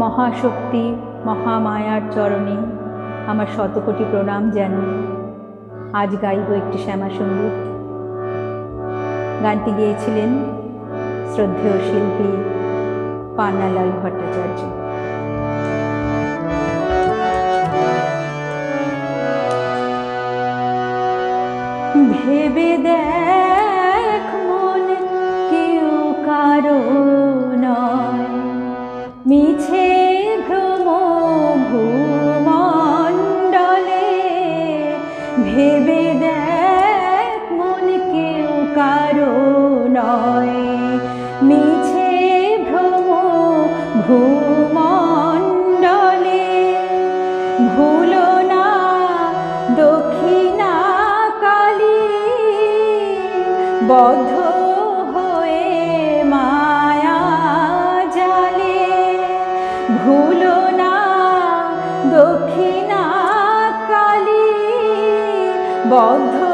মহাশক্তি, মহামায়ার চরণে আমার শতকোটি প্রণাম জানিয়ে আজ গাইব একটি শ্যামা সংগীত। গানটি গেয়েছিলেন শ্রদ্ধেয় শিল্পী পান্নালাল ভট্টাচার্য। ভেবে দেখ বদ্ধ হয়ে মায়া জালে। ভুলো না দক্ষিণা কালী বদ্ধ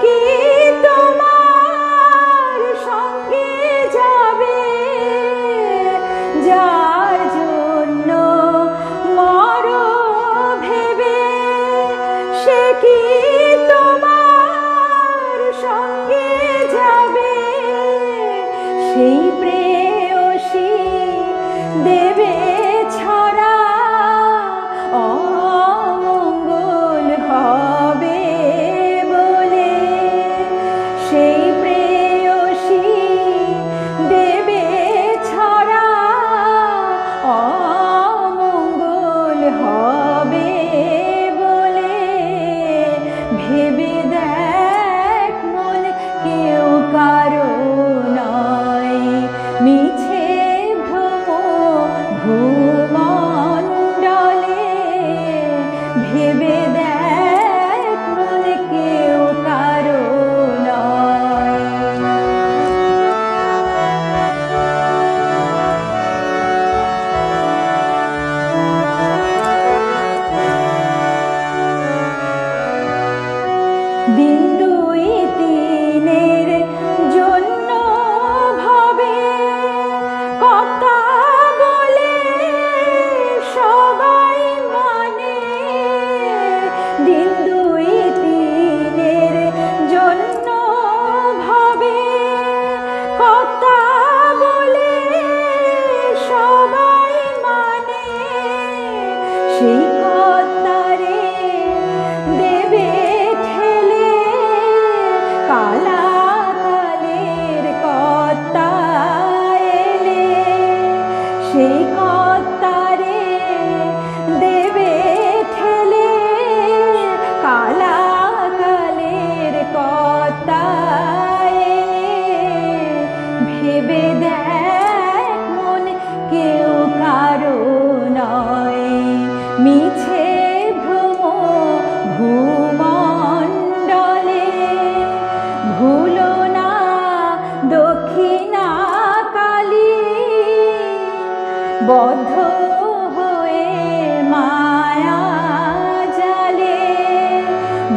কি তোমার সঙ্গে যাবে? যার জন্য মরো ভেবে সে সেই ভেবে দেখ মন কেউ কারও দিন দুই তিনের জন্য ভাবে বদ্ধ হয়ে মায়া জালে,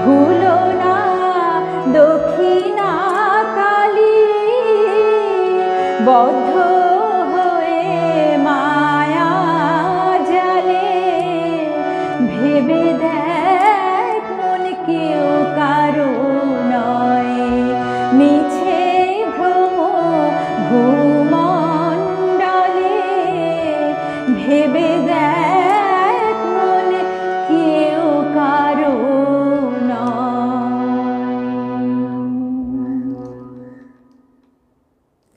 ভুলো না দক্ষিণা কালী। বদ্ধ হয়ে মায়া জালে, ভেবে দেখ মন কেউ কারও নয়। মিছে ভ্রম ভূমণ্ডলে